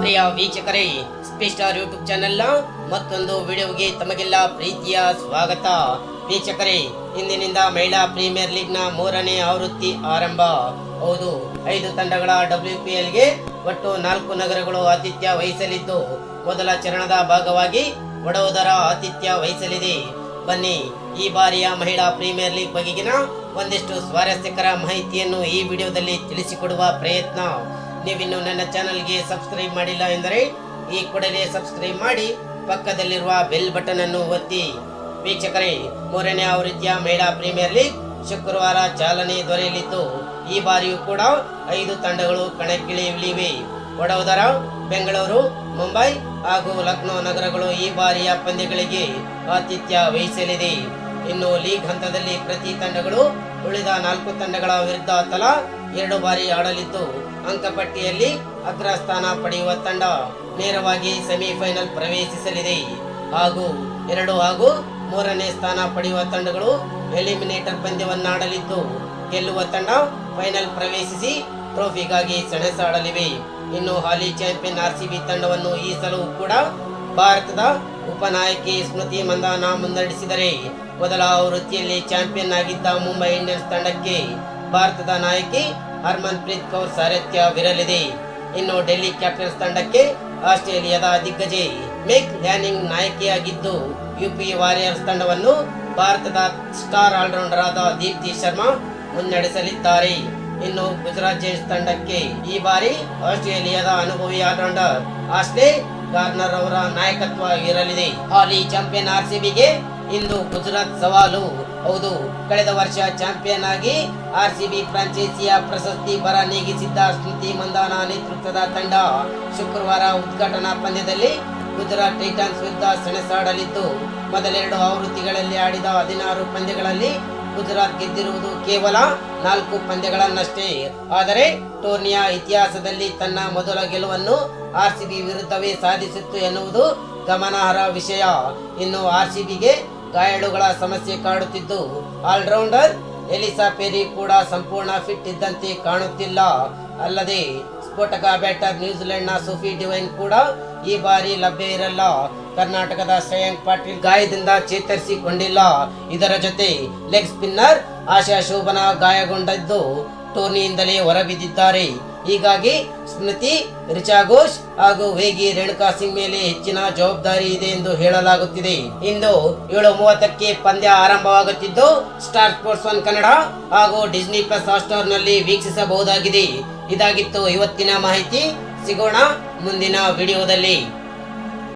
ಪ್ರಿಯ ವೀಕ್ಷಕರೇ ಸ್ಪೀಸ್ಟಾರ್ ಯೂಟ್ಯೂಬ್ ಚಾನೆಲ್ನ ಮತ್ತೊಂದು ವಿಡಿಯೋಗೆ ತಮಗೆಲ್ಲ ಪ್ರೀತಿಯ ಸ್ವಾಗತ. ವೀಕ್ಷಕರೇ, ಇಂದಿನಿಂದ ಮಹಿಳಾ ಪ್ರೀಮಿಯರ್ ಲೀಗ್ನ ಮೂರನೇ ಆವೃತ್ತಿ ಆರಂಭ. ಹೌದು, ಐದು ತಂಡಗಳ ಡಬ್ಲ್ಯೂ ಪಿ ಎಲ್ಗೆ ಒಟ್ಟು ನಾಲ್ಕು ನಗರಗಳು ಆತಿಥ್ಯ ವಹಿಸಲಿದ್ದು, ಮೊದಲ ಚರಣದ ಭಾಗವಾಗಿ ವಡೋದರ ಆತಿಥ್ಯ ವಹಿಸಲಿದೆ. ಬನ್ನಿ, ಈ ಬಾರಿಯ ಮಹಿಳಾ ಪ್ರೀಮಿಯರ್ ಲೀಗ್ ಬಗೆಗಿನ ಒಂದಿಷ್ಟು ಸ್ವಾರಸ್ಯಕರ ಮಾಹಿತಿಯನ್ನು ಈ ವಿಡಿಯೋದಲ್ಲಿ ತಿಳಿಸಿಕೊಡುವ ಪ್ರಯತ್ನ. ನೀವಿನ್ನು ನನ್ನ ಚಾನಲ್ಗೆ ಸಬ್ಸ್ಕ್ರೈಬ್ ಮಾಡಿಲ್ಲ ಎಂದರೆ ಈ ಕೂಡಲೇ ಸಬ್ಸ್ಕ್ರೈಬ್ ಮಾಡಿ ಪಕ್ಕದಲ್ಲಿರುವ ಬೆಲ್ ಬಟನ್ ಅನ್ನು ಒತ್ತಿ. ವೀಕ್ಷಕರೇ, ಮೂರನೇ ಆವೃತ್ತಿಯ ಮಹಿಳಾ ಪ್ರೀಮಿಯರ್ ಲೀಗ್ ಶುಕ್ರವಾರ ಚಾಲನೆ ದೊರೆಯಲಿದ್ದು, ಈ ಬಾರಿಯೂ ಕೂಡ ಐದು ತಂಡಗಳು ಕಣಕ್ಕಿಳಿಯಲಿವೆ. ವಡೋದರ, ಬೆಂಗಳೂರು, ಮುಂಬೈ ಹಾಗೂ ಲಕ್ನೋ ನಗರಗಳು ಈ ಬಾರಿಯ ಪಂದ್ಯಗಳಿಗೆ ಆತಿಥ್ಯ ವಹಿಸಲಿದೆ. ಇನ್ನು ಲೀಗ್ ಹಂತದಲ್ಲಿ ಪ್ರತಿ ತಂಡಗಳು ಉಳಿದ ನಾಲ್ಕು ತಂಡಗಳ ವಿರುದ್ಧ ತಲಾ ಎರಡು ಬಾರಿ ಆಡಲಿದ್ದು, ಅಂಕಪಟ್ಟಿಯಲ್ಲಿ ಅಗ್ರ ಸ್ಥಾನ ಪಡೆಯುವ ತಂಡ ನೇರವಾಗಿ ಸೆಮಿಫೈನಲ್ ಪ್ರವೇಶಿಸಲಿದೆ. ಹಾಗೂ ಎರಡು ಹಾಗೂ ಮೂರನೇ ಸ್ಥಾನ ಪಡೆಯುವ ತಂಡಗಳು ಎಲಿಮಿನೇಟರ್ ಪಂದ್ಯವನ್ನಾಡಲಿದ್ದು, ಗೆಲ್ಲುವ ತಂಡ ಫೈನಲ್ ಪ್ರವೇಶಿಸಿ ಟ್ರೋಫಿಗಾಗಿ ಸೆಣಸಾಡಲಿವೆ. ಇನ್ನು ಹಾಲಿ ಚಾಂಪಿಯನ್ ಆರ್ಸಿಬಿ ತಂಡವನ್ನು ಈ ಸಲವೂ ಕೂಡ ಭಾರತದ ಉಪನಾಯಕಿ ಸ್ಮೃತಿ ಮಂದಾನ ಮುನ್ನಡೆಸಿದರೆ ಮೊದಲ ವೃತ್ತಿಯಲ್ಲಿ ಚಾಂಪಿಯನ್ ಆಗಿದ್ದ ಮುಂಬೈ ಇಂಡಿಯನ್ಸ್ ತಂಡಕ್ಕೆ ಭಾರತದ ನಾಯಕಿ ಹರ್ಮನ್ ಪ್ರೀತ್ ಕೌರ್ ಸಾರಥ್ಯವಿರಲಿದೆ ಇನ್ನು ಡೆಲ್ಲಿ ಕ್ಯಾಪಿಟಲ್ಸ್ ತಂಡಕ್ಕೆ ಆಸ್ಟ್ರೇಲಿಯಾದ ದಿಗ್ಗಜೆ ಮೇಕ್ ಲ್ಯಾನಿಂಗ್ ನಾಯಕಿಯಾಗಿದ್ದು, ಯುಪಿ ವಾರಿಯರ್ಸ್ ತಂಡವನ್ನು ಭಾರತದ ಸ್ಟಾರ್ ಆಲ್ರೌಂಡರ್ ಆದ ದೀಪ್ತಿ ಶರ್ಮಾ ಮುನ್ನಡೆಸಲಿದ್ದಾರೆ. ಇನ್ನು ಗುಜರಾತ್ ಜೈನ್ಸ್ ತಂಡಕ್ಕೆ ಈ ಬಾರಿ ಆಸ್ಟ್ರೇಲಿಯಾದ ಅನುಭವಿ ಆಲ್ರೌಂಡರ್ ಆಸ್ಲೆ ಗಾರ್ನರ್ ಅವರ ನಾಯಕತ್ವ ಇರಲಿದೆ. ಹಾಲಿ ಚಾಂಪಿಯನ್ ಆರ್ಸಿಬಿಗೆ ಇಂದು ಗುಜರಾತ್ ಸವಾಲು. ಹೌದು, ಕಳೆದ ವರ್ಷ ಚಾಂಪಿಯನ್ ಆಗಿ ಆರ್ ಸಿ ಬಿ ಫ್ರಾಂಚೈಸಿಯ ಪ್ರಶಸ್ತಿ ಬರ ನೀಗಿಸಿದ್ದ ಸ್ಮೃತಿ ಮಂದಾನ ನೇತೃತ್ವದ ತಂಡ ಶುಕ್ರವಾರ ಉದ್ಘಾಟನಾ ಪಂದ್ಯದಲ್ಲಿ ಗುಜರಾತ್ ಟೈಟನ್ಸ್ ವಿರುದ್ಧ ಸೆಣಸಾಡಲಿದ್ದು ಮೊದಲೆರಡು ಆವೃತ್ತಿಗಳಲ್ಲಿ ಆಡಿದ ಹದಿನಾರು ಪಂದ್ಯಗಳಲ್ಲಿ ಗುಜರಾತ್ ಗೆದ್ದಿರುವುದು ಕೇವಲ ನಾಲ್ಕು ಪಂದ್ಯಗಳನ್ನಷ್ಟೇ. ಆದರೆ ಟೂರ್ನಿಯ ಇತಿಹಾಸದಲ್ಲಿ ತನ್ನ ಮೊದಲ ಗೆಲುವನ್ನು ಆರ್ಸಿಬಿ ವಿರುದ್ಧವೇ ಸಾಧಿಸಿತ್ತು ಎನ್ನುವುದು ಗಮನಾರ್ಹ ವಿಷಯ. ಇನ್ನು ಆರ್ಸಿಬಿಗೆ ಗಾಯಾಳುಗಳ ಸಮಸ್ಯೆ ಕಾಡುತ್ತಿದ್ದು, ಆಲ್ರೌಂಡರ್ ಎಲಿಸಾ ಪೆರಿ ಕೂಡ ಸಂಪೂರ್ಣ ಫಿಟ್ ಇದ್ದಂತೆ ಕಾಣುತ್ತಿಲ್ಲ. ಅಲ್ಲದೆ ಸ್ಫೋಟಕ ಬ್ಯಾಟರ್ ನ್ಯೂಜಿಲೆಂಡ್ನ ಸೂಫಿ ಡಿವೈನ್ ಕೂಡ ಈ ಬಾರಿ ಲಭ್ಯ ಇರಲ್ಲ. ಕರ್ನಾಟಕದ ಶ್ರೇಯಾಂಕ್ ಪಾಟೀಲ್ ಗಾಯದಿಂದ ಚೇತರಿಸಿಕೊಂಡಿಲ್ಲ. ಇದರ ಜೊತೆ ಲೆಗ್ ಸ್ಪಿನ್ನರ್ ಆಶಾ ಶೋಭನಾ ಗಾಯಗೊಂಡಿದ್ದು, ಟೂರ್ನಿಯಿಂದಲೇ ಹೊರಬಿದ್ದಿದ್ದಾರೆ. ಹೀಗಾಗಿ ಸ್ಮೃತಿ, ರಿಚಾ ಘೋಷ್ ಹಾಗೂ ವೇಗಿ ರೇಣುಕಾ ಸಿಂಗ್ ಮೇಲೆ ಹೆಚ್ಚಿನ ಜವಾಬ್ದಾರಿ ಇದೆ ಎಂದು ಹೇಳಲಾಗುತ್ತಿದೆ. ಇಂದು ಏಳು ಮೂವತ್ತಕ್ಕೆ ಪಂದ್ಯ ಆರಂಭವಾಗುತ್ತಿದ್ದು, ಸ್ಟಾರ್ ಸ್ಪೋರ್ಟ್ಸ್ ಒನ್ ಕನ್ನಡ ಹಾಗೂ ಡಿಸ್ನಿ ಪ್ಲಸ್ ಹಾಟ್ಸ್ಟಾರ್ನಲ್ಲಿ ವೀಕ್ಷಿಸಬಹುದಾಗಿದೆ. ಇದಾಗಿತ್ತು ಇವತ್ತಿನ ಮಾಹಿತಿ. ಸಿಗೋಣ ಮುಂದಿನ ವಿಡಿಯೋದಲ್ಲಿ.